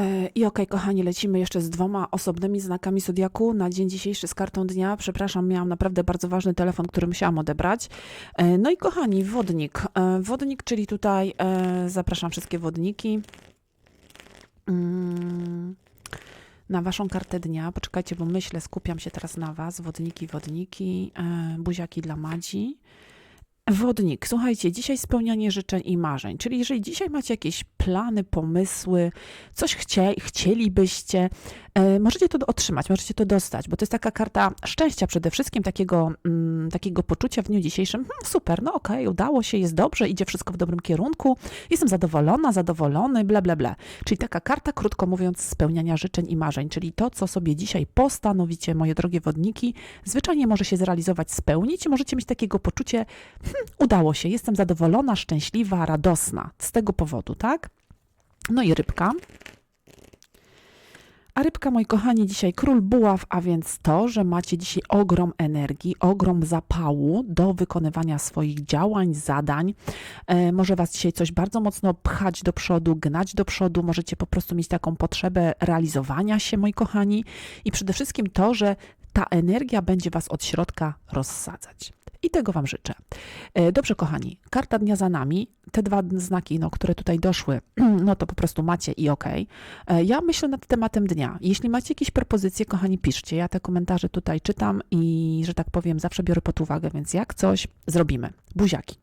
E, I okej, kochani, lecimy jeszcze z dwoma osobnymi znakami zodiaku na dzień dzisiejszy z kartą dnia. Przepraszam, miałam naprawdę bardzo ważny telefon, który musiałam odebrać. E, No i kochani, wodnik. E, Wodnik, czyli tutaj zapraszam wszystkie wodniki. Mm, Na waszą kartę dnia. Poczekajcie, bo myślę, skupiam się teraz na was. Wodniki, wodniki, buziaki dla Madzi. Wodnik, słuchajcie, dzisiaj spełnianie życzeń i marzeń. Czyli jeżeli dzisiaj macie jakieś plany, pomysły, coś chcie, chcielibyście, możecie to otrzymać, możecie to dostać, bo to jest taka karta szczęścia przede wszystkim, takiego, mm, takiego poczucia w dniu dzisiejszym. Hmm, super, no okej, udało się, jest dobrze, idzie wszystko w dobrym kierunku, jestem zadowolona, zadowolony, bla, bla, bla. Czyli taka karta, krótko mówiąc, spełniania życzeń i marzeń, czyli to, co sobie dzisiaj postanowicie, moje drogie wodniki, zwyczajnie może się zrealizować, spełnić możecie mieć takiego poczucie, udało się, jestem zadowolona, szczęśliwa, radosna z tego powodu, tak? No i rybka. A rybka, moi kochani, dzisiaj król buław, a więc to, że macie dzisiaj ogrom energii, ogrom zapału do wykonywania swoich działań, zadań. E, może was dzisiaj coś bardzo mocno pchać do przodu, gnać do przodu, możecie po prostu mieć taką potrzebę realizowania się, moi kochani. I przede wszystkim to, że ta energia będzie was od środka rozsadzać. I tego Wam życzę. E, Dobrze, kochani, karta dnia za nami. Te dwa znaki, no, które tutaj doszły, no to po prostu macie i okej. E, Ja myślę nad tematem dnia. Jeśli macie jakieś propozycje, kochani, piszcie. Ja te komentarze tutaj czytam i, że tak powiem, zawsze biorę pod uwagę, więc jak coś zrobimy. Buziaki.